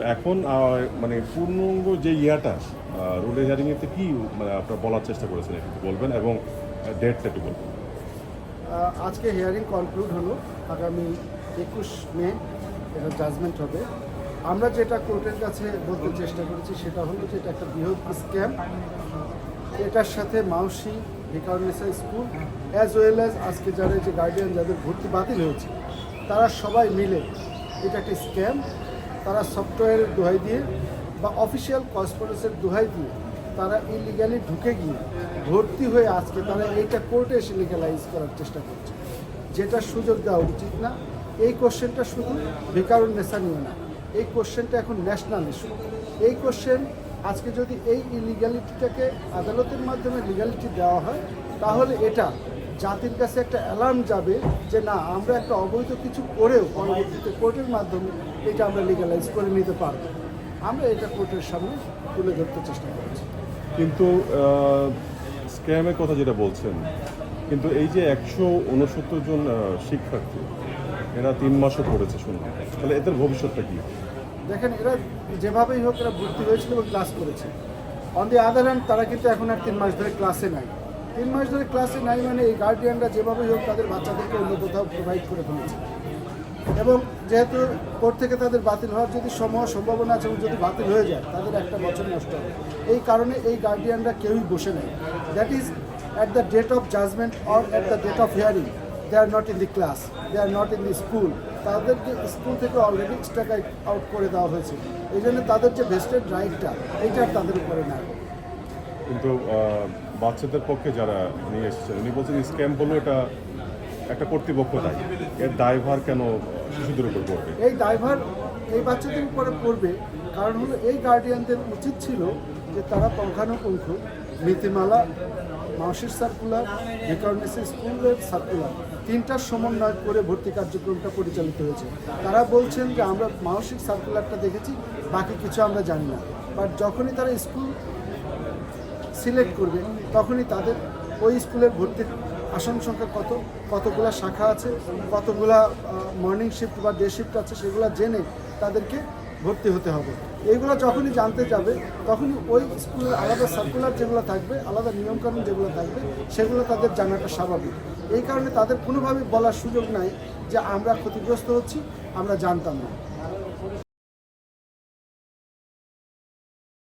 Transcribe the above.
তো এখন মানে পূর্ণাঙ্গ যে ইয়াটা রুলের হিয়ারিংয়েতে কি মানে আপনারা বলার চেষ্টা করেছেন একটু বলবেন এবং ডেটটা একটু বলবেন। আজকে হিয়ারিং কনক্লুড হলো, আগামী একুশ মে এটা জাজমেন্ট হবে। আমরা যেটা কোর্টের কাছে বলতে চেষ্টা করেছি, সেটা হলো যে এটা একটা বৃহৎ স্ক্যাম এটার সাথে মাউসি Viqarunnisa school as well as আজকে যারা যে গার্ডিয়ান যাদের ভর্তি বাতিল হয়েছে, তারা সবাই মিলে এটা একটা স্ক্যাম তারা সফটওয়্যারের দোহাই দিয়ে বা অফিসিয়াল করেসপন্ডেন্সের দোহাই দিয়ে তারা ইলিগালি ঢুকে গিয়ে ভর্তি হয়ে আজকে তারা এইটা কোর্টে এসে লিগালাইজ করার চেষ্টা করছে। যেটা সুযোগ দেওয়া উচিত না। এই কোশ্চেনটা শুধু বেকারুন নেশা নিয়ে না, এই কোশ্চেনটা এখন ন্যাশনাল ইস্যু এই কোশ্চেন আজকে যদি এই ইলিগ্যালিটিটাকে আদালতের মাধ্যমে লিগ্যালিটি দেওয়া হয়, তাহলে এটা জাতির কাছে একটা অ্যালার্ম যাবে যে না আমরা একটা অবৈধ কিছু করেও পরবর্তীতে কোর্টের মাধ্যমে এটা আমরা লিগ্যালাইজ করে নিতে পারব। আমরা এটা কোর্টের সামনে তুলে ধরতে চেষ্টা করছি। কিন্তু স্ক্যামের কথা যেটা বলছেন কিন্তু এই যে একশো উনসত্তর জন শিক্ষার্থী এরা তিন মাসও পড়েছে শুনলাম তাহলে এদের ভবিষ্যৎটা কি? দেখেন এরা যেভাবেই হোক এরা ভর্তি হয়েছিল এবং ক্লাস করেছে। অন দি আদার হ্যান্ড তারা কিন্তু এখন আর তিন মাস ধরে ক্লাসে নাই। তিন মাস ধরে ক্লাসে নাই মানে এই গার্ডিয়ানরা যেভাবেই হোক তাদের বাচ্চাদেরকে অন্য কোথাও প্রোভাইড করে ফেলেছে। এবং যেহেতু কোর্ট থেকে তাদের বাতিল হওয়ার যদি সম্ভব সম্ভাবনা আছে এবং যদি বাতিল হয়ে যায়, তাদের একটা বছর নষ্ট হবে। এই কারণে এই গার্ডিয়ানরা কেউই বসে নেই। That is at the date of judgement or at the date of hearing they are not in the class they are not in the school তাদেরকে স্কুল থেকে অলরেডি এক্সট্রা আউট করে দেওয়া হয়েছে। এই জন্য তাদের যে ভেস্টেড রাইটটা এইটা তাদের উপরে নাই। কিন্তু বাচ্চাদের পক্ষে যারা নিয়ে এসেছেন, উনি বলছেন স্ক্যাম বলল এটা একটা কর্তৃপক্ষ দায়ী। এর দায়ভার কেন শিশুদের উপর পড়বে? এই ড্রাইভার এই বাচ্চাদের উপরে পড়বে। কারণ হলো, এই গার্ডিয়ানদের উচিত ছিল যে তারা পুঙ্খানুপুঙ্খ নীতিমালা, মাসির সার্কুলার রিকগনিশন স্কুলের সার্কুলার তিনটার সমন্বয় করে ভর্তি কার্যক্রমটা পরিচালিত হয়েছে। তারা বলছেন যে আমরা মানসিক সার্কুলারটা দেখেছি, বাকি কিছু আমরা জানি না। বাট যখনই তারা স্কুল সিলেক্ট করবে, তখনই তাদের ওই স্কুলের ভর্তির আসন সংখ্যা কত, কতগুলা শাখা আছে, কতগুলা মর্নিং শিফট বা ডে শিফট আছে, সেগুলো জেনে তাদেরকে ভর্তি হতে হবে। এইগুলো যখনই জানতে যাবে, তখনই ওই স্কুলের আলাদা সার্কুলার যেগুলো থাকবে, আলাদা নিয়মকানুন যেগুলো থাকবে, সেগুলো তাদের জানাটা স্বাভাবিক। এই কারণে তাদের কোনোভাবেই বলার সুযোগ নাই যে আমরা ক্ষতিগ্রস্ত হচ্ছি, আমরা জানতাম না।